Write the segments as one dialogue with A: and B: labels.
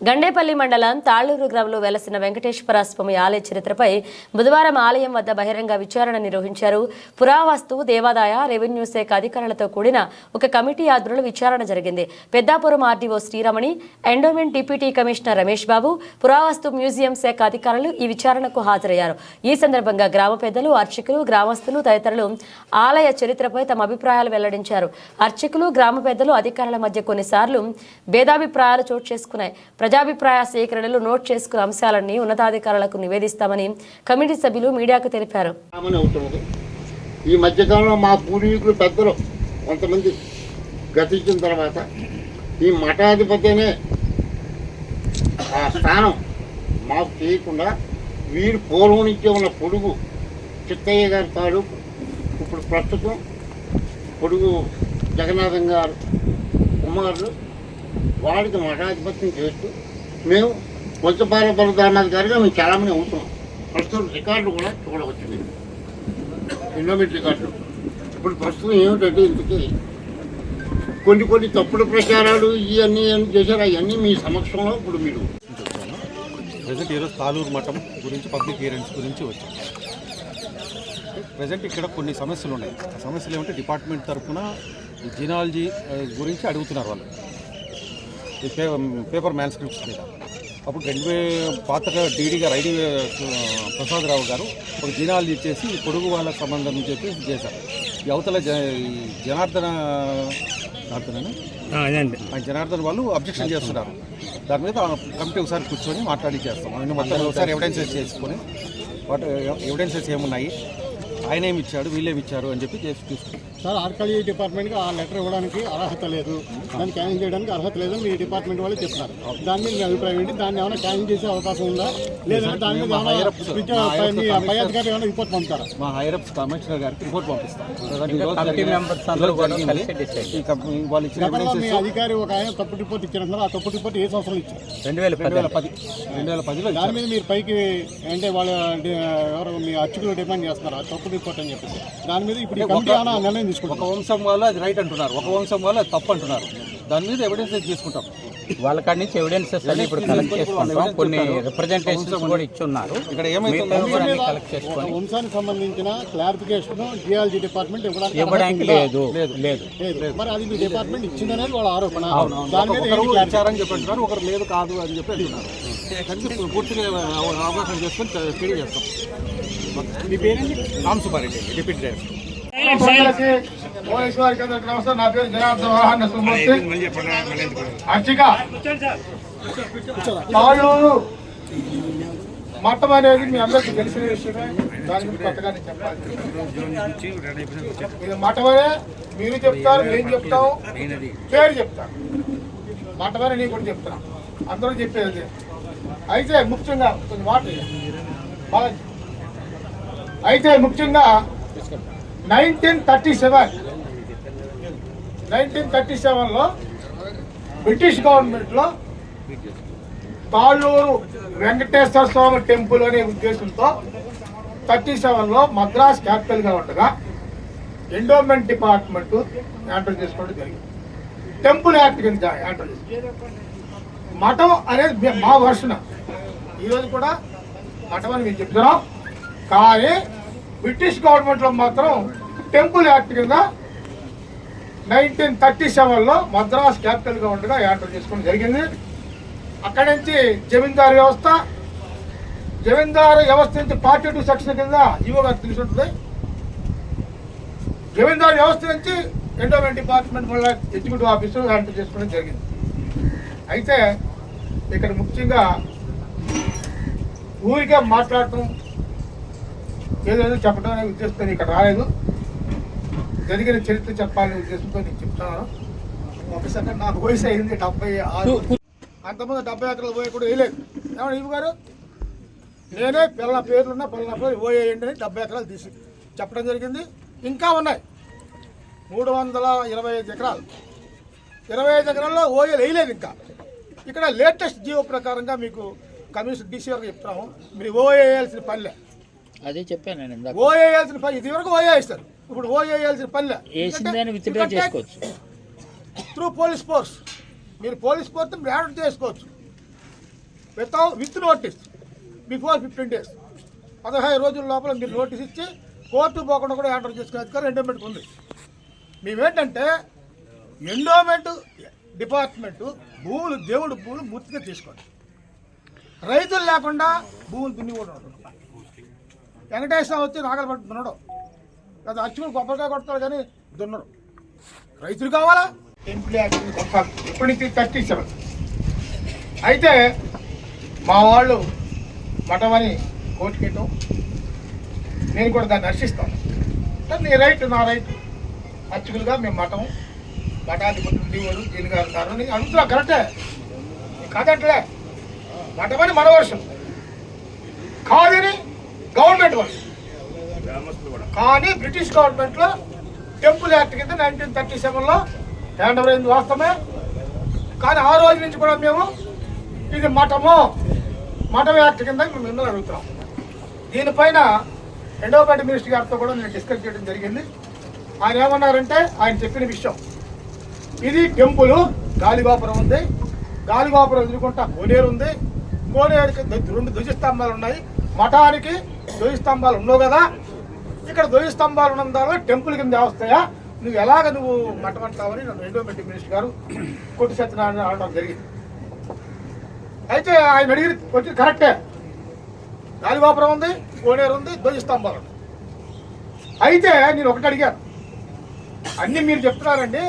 A: గండేపల్లి మండలం తాళ్ళూరు గ్రామంలో వెలసిన వెంకటేశ్వర స్వామి ఆలయ చరిత్రపై బుధవారం ఆలయం వద్ద బహిరంగ విచారణ నిర్వహించారు. పురావస్తు దేవాదాయ రెవెన్యూ శాఖ అధికారులతో కూడిన ఒక కమిటీ ఆధ్వర్యంలో విచారణ జరిగింది. Peddapuram RDO Sriramani endowment deputy commissioner Ramesh Babu పురావస్తు మ్యూజియం శాఖ అధికారులు ఈ విచారణకు హాజరయ్యారు. ఈ సందర్భంగా గ్రామ పెద్దలు అర్చకులు గ్రామస్తులు తదితరులు ఆలయ చరిత్రపై తమ అభిప్రాయాలు వెల్లడించారు. అర్చకులు గ్రామ పెద్దలు అధికారుల మధ్య కొన్నిసార్లు భేదాభిప్రాయాలు చోటు చేసుకున్నాయి. ప్రజాభిప్రాయ సేకరణలు నోట్ చేసుకున్న అంశాలన్నీ ఉన్నతాధికారులకు నివేదిస్తామని కమిటీ సభ్యులు మీడియాకు తెలిపారు.
B: అవుతున్నది. ఈ మధ్యకాలంలో మా పూర్వీకులు పెద్దలు కొంతమంది గతించిన తర్వాత ఈ మఠాధిపతినే ఆ స్థానం మాకు చేయకుండా వీరు పూర్వం నుంచే ఉన్న పొడుగు చిత్తయ్య గారి తాలూకు ఇప్పుడు ప్రస్తుతం పొడుగు జగన్నాథం గారు కుమారులు వాడికి మఠాధిపత్యం చేస్తూ మేము వంశపార గారిగా మేము చాలామంది అవుతున్నాం. ప్రస్తుతం రికార్డు కూడా చూడవచ్చు మీరు కిలోమీటర్ రికార్డు ఇప్పుడు ప్రస్తుతం ఏమిటంటే ఇంతకీ కొన్ని కొన్ని తప్పుడు ప్రచారాలు ఇవన్నీ ఏం చేశారు? అవన్నీ మీ సమక్షంలో ఇప్పుడు మీరు
C: ప్రజెంట్ ఈరోజు తాలూరు మఠం గురించి పబ్లిక్ హియరింగ్స్ గురించి వచ్చాం. ప్రజెంట్ ఇక్కడ కొన్ని సమస్యలు ఉన్నాయి. ఆ సమస్యలు ఏమంటే డిపార్ట్మెంట్ తరఫున జినాలజీ గురించి అడుగుతున్నారు వాళ్ళు. పేపర్ మ్యాన్స్క్రిప్ట్స్ మీద. అప్పుడు రెండు వే పాతగా డీడీ గారు ఐడి ప్రసాదరావు గారు ఒక జినాలజీ ఇచ్చేసి పొడుగు వాళ్ళ సంబంధం చెప్పి చేశారు. ఈ అవతల జనార్దన
D: అదండి.
C: ఆ జనార్దన్ వాళ్ళు అబ్జెక్షన్ చేస్తున్నారు. దాని మీద కమిటీ ఒకసారి కూర్చొని మాట్లాడి చేస్తాం. ఆయన మొత్తం ఒకసారి ఎవిడెన్సెస్ చేసుకొని వాటి ఎవిడెన్సెస్ ఏమున్నాయి? ఆయన ఏమి ఇచ్చాడు వీళ్ళేమి ఇచ్చారు అని చెప్పి చేసి చూసుకుంటాం
E: సార్ ఆర్కలీ డిపార్ట్మెంట్కి ఆ లెటర్ ఇవ్వడానికి అర్హత లేదు. దాన్ని క్యాన్సిల్ చేయడానికి అర్హత లేదని మీ డిపార్ట్మెంట్ వాళ్ళు చెప్తున్నారు దాని మీద మీ అభిప్రాయం ఏంటి? దాన్ని ఏమైనా క్యాన్సిల్ చేసే అవకాశం ఉందా? లేదా దాని మీద పై అధికారి ఏమైనా రిపోర్ట్ పంపుతారా?
C: మా హైరప్స్ కమిషనర్ గారికి రిపోర్ట్ పంపిస్తాం.
E: మీ అధికారి ఒక ఆయన తప్పు రిపోర్ట్ ఇచ్చారంటున్నారు ఆ తప్పు రిపోర్ట్ ఏ సంవత్సరం ఇచ్చారు?
D: రెండు వేల
C: రెండు వేల పది. రెండు వేల పదిలో
E: దాని మీద మీరు పైకి అంటే వాళ్ళ ఎవరు మీ అర్చకులు డిమాండ్ చేస్తున్నారు? ఆ తప్పు రిపోర్ట్ అని చెప్పేసి. దాని మీద ఇప్పుడు ఈ కమిటీ ఏమైనా నిర్ణయం
C: ఒక
E: తీసుకుంటాం
C: వంశం వాళ్ళు అది రైట్ అంటున్నారు. ఒక వంశం వాళ్ళు అది తప్పు అంటున్నారు. దాని మీద ఎవిడెన్సెస్ తీసుకుంటాం.
D: వాళ్ళ కాడి నుంచి ఎవిడెన్సెస్ అన్ని ఇప్పుడు కలెక్ట్ చేసుకుంటాం. కొన్ని రిప్రజెంటేషన్స్ కూడా ఇచ్చున్నారు.
C: ఇక్కడ
D: అన్ని కలెక్ట్ చేసుకొని
E: వంశానికి సంబంధించిన క్లారిఫికేషన్ జియాలజీ డిపార్ట్మెంట్ ఇవ్వడానికి?
D: లేదు. లేదు.
E: లేదు. మరి అది మీ డిపార్ట్మెంట్ ఇచ్చిందనేది వాళ్ళ ఆరోపణ. దాని మీద?
C: ఇచ్చారని చెప్పి అంటున్నారు ఒకరు లేదు కాదు అని చెప్పి అంటున్నారు. పూర్తిగా అవగాహన చేసుకొని తెలియజేస్తాం.
E: మీ పేరేంటి?
C: Ram Subbareddy deputy director.
F: నమస్కారం నా పేరు జనార్దన్ వాహన్ సుమూర్తి. అర్చిక. తాళూరు మఠం అనేది మీ అందరికీ తెలిసిన విషయమే. దాని గురించి కొత్తగా నేను చెప్పాలి. ఇది మఠమనే మీరు చెప్తారు నేను చెప్తాం. పేరు చెప్తాను మఠమనే నేను కూడా చెప్తాను అందరూ చెప్పేది. అయితే ముఖ్యంగా కొంచెం మాట బాగా అయితే ముఖ్యంగా nineteen thirty seven. Nineteen thirty సెవెన్లో బ్రిటిష్ గవర్నమెంట్లో తాళ్ళూరు వెంకటేశ్వర స్వామి టెంపుల్ అనే ఉద్దేశంతో థర్టీ సెవెన్లో మద్రాస్ క్యాపిటల్గా ఉండగా ఎండోమెంట్ డిపార్ట్మెంట్ యాంటర్ చేసుకోవడం జరిగింది. టెంపుల్ యాక్ట్ కింద యాంటర్ మఠం అనేది మా వర్షన ఈరోజు కూడా మఠం అని మేము చెప్తున్నాం. కానీ బ్రిటిష్ గవర్నమెంట్లో మాత్రం టెంపుల్ యాక్ట్ కింద నైన్టీన్ థర్టీ సెవెన్లో మద్రాస్ క్యాపిటల్గా ఉండగా యాంటర్ చేసుకోవడం జరిగింది. అక్కడి నుంచి జమీందారు వ్యవస్థ జమీందారు వ్యవస్థ నుంచి ఫార్టీ టూ సెక్షన్ కింద ఈవో గారు తెలిసి ఉంటుంది జమీందారు వ్యవస్థ నుంచి ఎండోమెంట్ డిపార్ట్మెంట్ వల్ల ఎగ్జిక్యూటివ్ ఆఫీసర్ యాంటర్ చేసుకోవడం జరిగింది. అయితే ఇక్కడ ముఖ్యంగా ఊరికే మాట్లాడటం ఏదేదో చెప్పడం అనే ఉద్దేశంతో ఇక్కడ రాలేదు. జరిగిన చరిత్ర చెప్పాలనే ఉద్దేశంతో నేను చెప్తున్నాను. ఒకసారి నాకు వయసు అయింది డెబ్బై ఆరు. అంతకుముందు డెబ్బై ఎకరాలు పోయి కూడా వేయలేదు ఏమన్నా ఇవి గారు? నేనే పిల్లల పేర్లున్న పిల్లల పేరు పోయేయండి అని డెబ్బై ఎకరాలు తీసి చెప్పడం జరిగింది. ఇంకా ఉన్నాయి. మూడు వందల ఇరవై ఐదు ఎకరాలు. ఇరవై ఐదు ఎకరాల్లో ఓఏలు వేయలేదు ఇంకా. ఇక్కడ లేటెస్ట్ జీవో ప్రకారంగా మీకు కమిషన్ డీసీ వరకు చెప్తున్నాము. మీరు ఓఏ వేయాల్సిన పనిలే
G: అదే చెప్పాను నేను ఇందాక.
F: వేయాల్సిన పని ఇది వరకు వేస్తారు ఇప్పుడు ఓఏ వేయాల్సిన పనిలే
G: వేసిందని విత్డ్రా చేసుకోవచ్చు.
F: త్రూ పోలీస్ ఫోర్స్ మీరు పోలీస్ ఫోర్స్ మీరు యాడ్ చేసుకోవచ్చు. Without with notice before fifteen days పదహైదు రోజుల లోపల మీరు నోటీస్ ఇచ్చి కోర్టు పోకుండా కూడా ఆర్డర్ చేసుకునే అధికారం ఎండోమెంట్కి ఉంది. మేమేంటంటే ఎండోమెంట్ డిపార్ట్మెంటు భూములు దేవుడు భూములు పూర్తిగా తీసుకోండి. రైతులు లేకుండా భూములు దున్ని కూడా వెంకటేశ్వర వచ్చి నాగలు పట్టు దున్నడు. అది అచ్చుకుని గొప్పగా కొడతాడు కానీ దున్నడు. రైతులు కావాలా? ఎంప్లాయ్ యాక్టివిటీ ఇప్పటి నుంచి థర్టీ అయితే మా వాళ్ళు మఠమని కోర్టుకెట్టం నేను కూడా దాన్ని హర్షిస్తాను కానీ నీ రైట్ నా రైట్ అర్చకులుగా మేము మఠం. మఠాధిపతులు ఉండేవాడు జైలు గారు ఉన్నారు అని అడుగుతున్నా కరెక్టే? కాదట్లే కాదంటలే మఠమని మన వర్షం కాదని గవర్నమెంట్ వర్షం కానీ బ్రిటిష్ గవర్నమెంట్లో టెంపుల్ యాక్ట్ కింద నైన్టీన్ థర్టీ సెవెన్లో హ్యాండ్ ఓవర్ అయింది వాస్తవమే. కానీ ఆ రోజు నుంచి కూడా మేము ఇది మఠము మఠం యాక్ట్ కింద మేము మిమ్మల్ని అడుగుతున్నాం. దీనిపైన ఎండోపేట మినిస్టర్ గారితో కూడా నేను డిస్కస్ చేయడం జరిగింది. ఆయన ఏమన్నారంటే ఆయన చెప్పిన విషయం. ఇది టెంపుల్ గాలిగోపురం ఉంది. గాలిగోపురం ఎదుర్కొంటా కోనేరు ఉంది. కోనేరుకి రెండు ధ్వజస్తంభాలు ఉన్నాయి. మఠానికి ధ్వజస్తంభాలు ఉండవు కదా? ఇక్కడ ధ్వజస్తంభాలు ఉన్నందువల్ల టెంపుల్ కింద వస్తాయా నువ్వు ఎలాగ నువ్వు మట్టమంటావని నన్ను ఎండోమెంట్ మినిస్టర్ గారు కొట్టి సత్యనారాయణ అనడం జరిగింది. అయితే ఆయన అడిగిన వచ్చి కరెక్టే. గాలిగోపురం ఉంది కోనేరు ఉంది ధ్వజస్తంభాలు ఉన్నాయి. అయితే నేను ఒకటి అడిగాను. అన్ని మీరు చెప్తున్నారండి.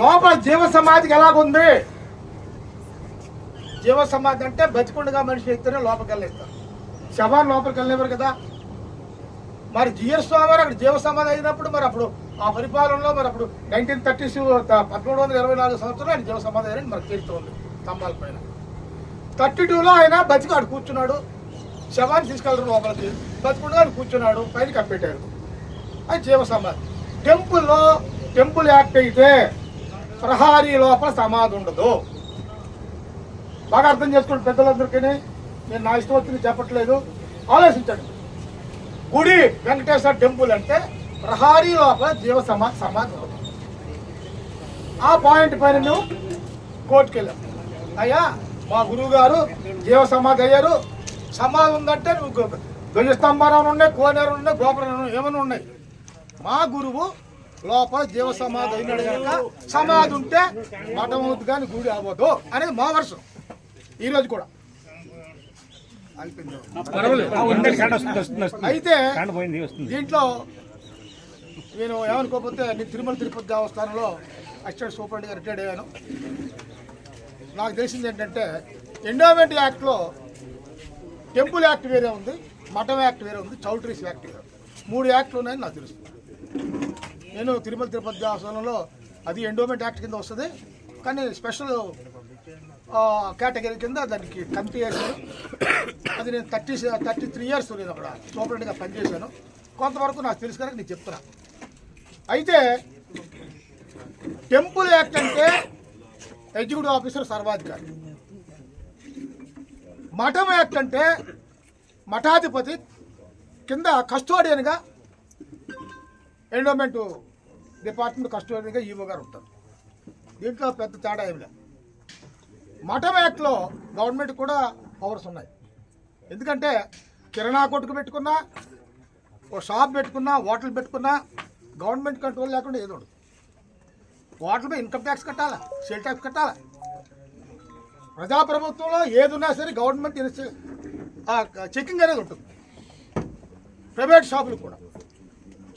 F: లోపల జీవ సమాధికి ఎలాగుంది? జీవ సమాధి అంటే బతికుండగా మనిషి ఎత్తేనే లోపలికి వెళ్ళేస్తారు శవాన్ని లోపలికి వెళ్ళేవారు కదా? మరి జిఎస్ స్వామి వారు అక్కడ జీవ సమాధి అయినప్పుడు మరి అప్పుడు ఆ పరిపాలనలో మరి అప్పుడు నైన్టీన్ థర్టీస్ పదమూడు వందల ఇరవై నాలుగు సంవత్సరంలో ఆయన జీవ సమాధి అయ్యారని మనకు తీరుతోంది స్తంభాల పైన. థర్టీ టూలో ఆయన బతికి ఆడు కూర్చున్నాడు. శవాన్ని తీసుకెళ్ళరు లోపలికి బతికుండా ఆయన కూర్చున్నాడు పైన కప్పెట్టారు. అది జీవ సమాధి. టెంపుల్లో టెంపుల్ యాక్ట్ అయితే ప్రహారీ లోపల సమాధి ఉండదు. బాగా అర్థం చేసుకోండి పెద్దలందరికీ. నేను నా ఇష్టం వచ్చింది చెప్పట్లేదు. ఆలోచించండి. గుడి వెంకటేశ్వర టెంపుల్ అంటే ప్రహారీ లోపల జీవ సమా సమాధి. ఆ పాయింట్ పైన నువ్వు కోర్టుకు వెళ్ళావు అయ్యా మా గురువు గారు జీవ సమాధి అయ్యారు. సమాధి ఉందంటే నువ్వు ధ్వజస్తంభారాలు ఉన్నాయి కోనేరు ఉన్నాయి గోపురం ఏమైనా ఉన్నాయి. మా గురువు లోపల జీవ సమాధి అయినాడు కనుక సమాధి ఉంటే మఠం అవుతుంది కానీ గుడి అవ్వదు అనేది మా వర్షం. ఈరోజు కూడా. అయితే దీంట్లో నేను ఏమనుకోకపోతే నేను తిరుమల తిరుపతి దేవస్థానంలో అసిస్టెంట్ సూపరింటెండెంట్ రిటైర్డ్ అయ్యాను. నాకు తెలిసింది ఏంటంటే ఎండోమెంట్ యాక్ట్లో టెంపుల్ యాక్ట్ వేరే ఉంది మఠం యాక్ట్ వేరే ఉంది చౌల్ట్రీస్ యాక్ట్ వేరే. మూడు యాక్ట్లు ఉన్నాయని నాకు తెలుసు. నేను తిరుమల తిరుపతి దేవస్థానంలో అది ఎండోమెంట్ యాక్ట్ కింద వస్తుంది కానీ స్పెషల్ కేటగిరీ కింద దానికి కమిటీ వేశాను అది నేను థర్టీ థర్టీ త్రీ ఇయర్స్ నేను అక్కడ సూపరింటెండెంట్గా పనిచేశాను. కొంతవరకు నాకు తెలుసు కనుక నేను చెప్తున్నా. అయితే టెంపుల్ యాక్ట్ అంటే ఎగ్జిక్యూటివ్ ఆఫీసర్ సర్వాధికారి. మఠం యాక్ట్ అంటే మఠాధిపతి కింద కస్టోడియన్గా ఎండోమెంట్ డిపార్ట్మెంట్ కస్టోడియన్గా ఈవో గారు ఉంటారు. దీంట్లో పెద్ద తేడా ఏమి లేదు. మఠం యాక్ట్లో గవర్నమెంట్ కూడా పవర్స్ ఉన్నాయి. ఎందుకంటే కిరాణా కొట్టుకు పెట్టుకున్నా ఓ షాప్ పెట్టుకున్నా హోటల్ పెట్టుకున్నా గవర్నమెంట్ కంట్రోల్ లేకుండా ఏదో ఉండదు. హోటల్ మీద ఇన్కమ్ ట్యాక్స్ కట్టాలా? సేల్ ట్యాక్స్ కట్టాలా? ప్రజాప్రభుత్వంలో ఏది ఉన్నా సరే గవర్నమెంట్ ఇన్స్టి- చెకింగ్ అనేది ఉంటుంది. ప్రైవేట్ షాపులు కూడా.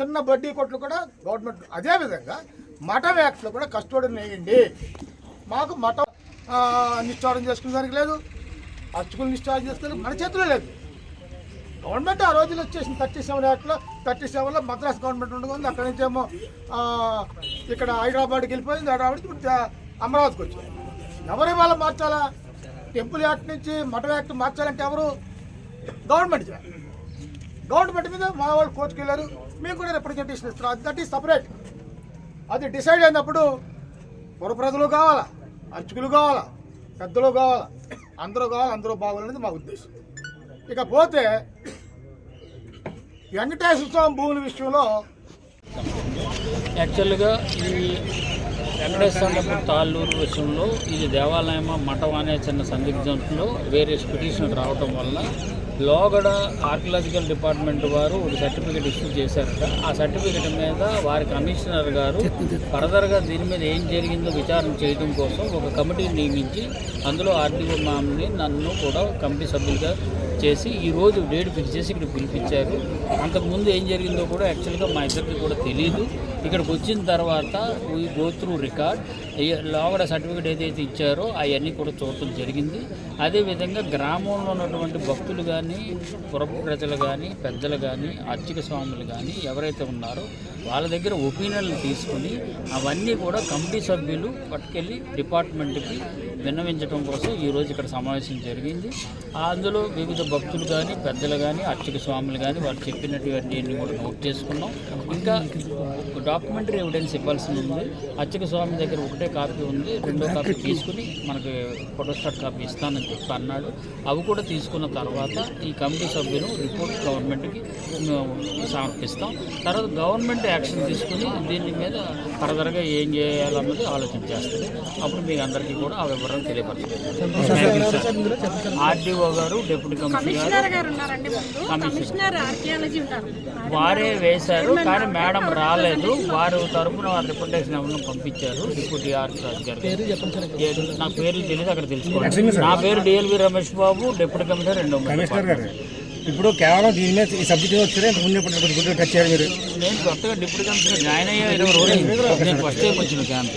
F: చిన్న బడ్డీ కొట్లు కూడా గవర్నమెంట్ అదేవిధంగా మఠం యాక్ట్లో కూడా కస్టోడీని వేయండి. మాకు మఠం నిశ్చారం చేసుకునేదానికి లేదు. అర్చకులు నిశ్చారం చేసుకునే మన చేతిలో లేదు. గవర్నమెంట్ ఆ రోజులు వచ్చేసిన థర్టీ సెవెన్ యాక్ట్లో. థర్టీ సెవెన్లో మద్రాస్ గవర్నమెంట్ ఉండకుంది అక్కడి నుంచి ఏమో ఇక్కడ హైదరాబాద్కి వెళ్ళిపోయింది. హైదరాబాద్కి అమరావతికి వచ్చింది ఎవరు ఇవాళ మార్చాలా? టెంపుల్ యాక్ట్ నుంచి మఠం యాక్ట్ మార్చాలంటే ఎవరు? గవర్నమెంట్ గవర్నమెంట్ మీద మా వాళ్ళు కోర్టుకు వెళ్ళారు. మేము కూడా రిప్రజెంటేషన్ ఇస్తారు అది దట్ ఈస్ సపరేట్ అది డిసైడ్ అయినప్పుడు పుర ప్రజలు కావాలా? అర్చకులు కావాలా? పెద్దలు కావాలా? అందరూ కావాలి? అందరూ బాగోవాలనేది మా ఉద్దేశం. ఇకపోతే వెంకటేశ్వర స్వామి భూముల విషయంలో
G: యాక్చువల్గా ఈ వెంకటేశ్వర తాళ్ళూరు విషయంలో ఇది దేవాలయమా మఠం అనే చిన్న సందిగ్ధంలో వేరే పిటిషన్ రావటం వల్ల లోగడ ఆర్కియలాజికల్ డిపార్ట్మెంట్ వారు ఒక సర్టిఫికేట్ ఇష్యూ చేశారట. ఆ సర్టిఫికేట్ మీద వారి కమిషనర్ గారు ఫర్దర్గా దీని మీద ఏం జరిగిందో విచారణ చేయడం కోసం ఒక కమిటీని నియమించి అందులో ఆర్డీఓ మామ్ని నన్ను కూడా కమిటీ సభ్యులుగా చేసి ఈ రోజు డేట్ ఫిక్స్ చేసి ఇక్కడ పిలిపించారు. అంతకుముందు ఏం జరిగిందో కూడా యాక్చువల్గా మా ఇద్దరికి కూడా తెలియదు ఇక్కడికి వచ్చిన తర్వాత ఈ గో త్రూ రికార్డ్ లోగడ సర్టిఫికేట్ ఏదైతే ఇచ్చారో అవన్నీ కూడా చూడటం జరిగింది. అదేవిధంగా గ్రామంలో ఉన్నటువంటి భక్తులు కానీ పురపు ప్రజలు కానీ పెద్దలు కానీ అర్చక స్వాములు కానీ ఎవరైతే ఉన్నారో వాళ్ళ దగ్గర ఒపీనియన్లు తీసుకుని అవన్నీ కూడా కమిటీ సభ్యులు పట్టుకెళ్ళి డిపార్ట్మెంట్కి విన్నవించడం కోసం ఈరోజు ఇక్కడ సమావేశం జరిగింది. అందులో వివిధ భక్తులు కానీ పెద్దలు కానీ అర్చక స్వాములు కానీ వారు చెప్పినటువంటి కూడా నోట్ చేసుకున్నాం. ఇంకా డాక్యుమెంటరీ ఎవిడెన్స్ ఇవ్వాల్సి ఉంది. అర్చక స్వామి దగ్గర ఒకటే కాపీ ఉంది. రెండో కాపీ తీసుకుని మనకి ఫోటోస్టాట్ కాపీ ఇస్తానని అన్నాడు. అవి కూడా తీసుకున్న తర్వాత ఈ కమిటీ సభ్యులు రిపోర్ట్ గవర్నమెంట్కి మేము సమర్పిస్తాం. తర్వాత గవర్నమెంట్ యాక్షన్ తీసుకుని దీని మీద ఫర్దర్గా ఏం చేయాలన్నది ఆలోచన చేస్తుంది. అప్పుడు మీకు అందరికీ కూడా ఆ వివరాలు తెలియపరుస్తుంది ఆర్డీఓ గారు డిప్యూటీ కమిషనర్
H: గారు ఉన్నారండి ముందు.
G: కమిషనర్.
H: కమిషనర్ ఆర్కియాలజీ ఉంటారు.
G: వారే వేశారు కానీ మేడం రాలేదు. వారు తరపున వారి రిప్రజెంటేషన్ ఎవరిని పంపించారు. డిప్యూటీ ఆర్చర్ గారు? నా పేర్లు తెలియదు అక్కడ తెలుసుకోండి. నా పేరు DLV Ramesh Babu deputy commissioner రెండో
I: కమిషనర్ గారు ఇప్పుడు కేవలం దీని మీద ఈ సబ్జెక్ట్ వచ్చారే ముందు టచ్ చేయాలి మీరు?
G: నేను కొత్తగా డిప్యూటీ కమిషనర్ జాయిన్ అయ్యా ఇరవై రోజులు నేను ఫస్ట్ టైం వచ్చిన క్యాంప్.